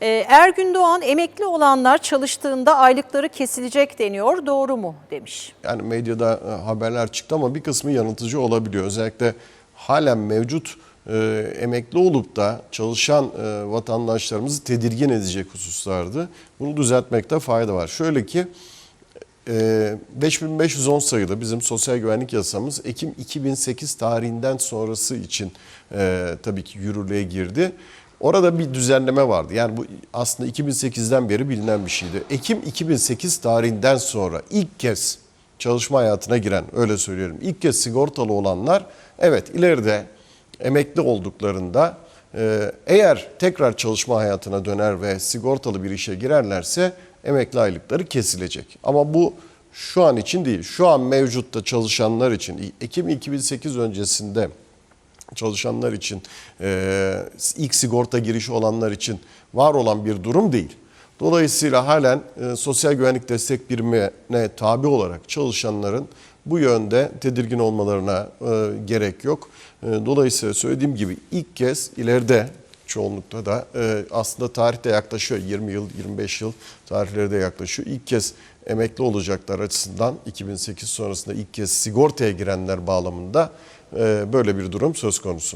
Ee, Ergün Doğan emekli olanlar çalıştığında aylıkları kesilecek deniyor. Doğru mu demiş. Yani medyada e, haberler çıktı ama bir kısmı yanıltıcı olabiliyor. Özellikle halen mevcut e, emekli olup da çalışan e, vatandaşlarımızı tedirgin edecek hususlardı. Bunu düzeltmekte fayda var. Şöyle ki e, 5510 sayılı bizim sosyal güvenlik yasamız Ekim 2008 tarihinden sonrası için e, tabii ki yürürlüğe girdi. Orada bir düzenleme vardı. Yani bu aslında 2008'den beri bilinen bir şeydi. Ekim 2008 tarihinden sonra ilk kez çalışma hayatına giren, öyle söylüyorum. ilk kez sigortalı olanlar evet ileride emekli olduklarında e, eğer tekrar çalışma hayatına döner ve sigortalı bir işe girerlerse emekli aylıkları kesilecek. Ama bu şu an için değil. Şu an mevcutta çalışanlar için Ekim 2008 öncesinde çalışanlar için, e, ilk sigorta girişi olanlar için var olan bir durum değil. Dolayısıyla halen e, sosyal güvenlik destek birimine tabi olarak çalışanların bu yönde tedirgin olmalarına e, gerek yok. E, dolayısıyla söylediğim gibi ilk kez ileride çoğunlukta da e, aslında tarihte yaklaşıyor 20 yıl 25 yıl tarihleri de yaklaşıyor. İlk kez emekli olacaklar açısından 2008 sonrasında ilk kez sigortaya girenler bağlamında e, böyle bir durum söz konusu.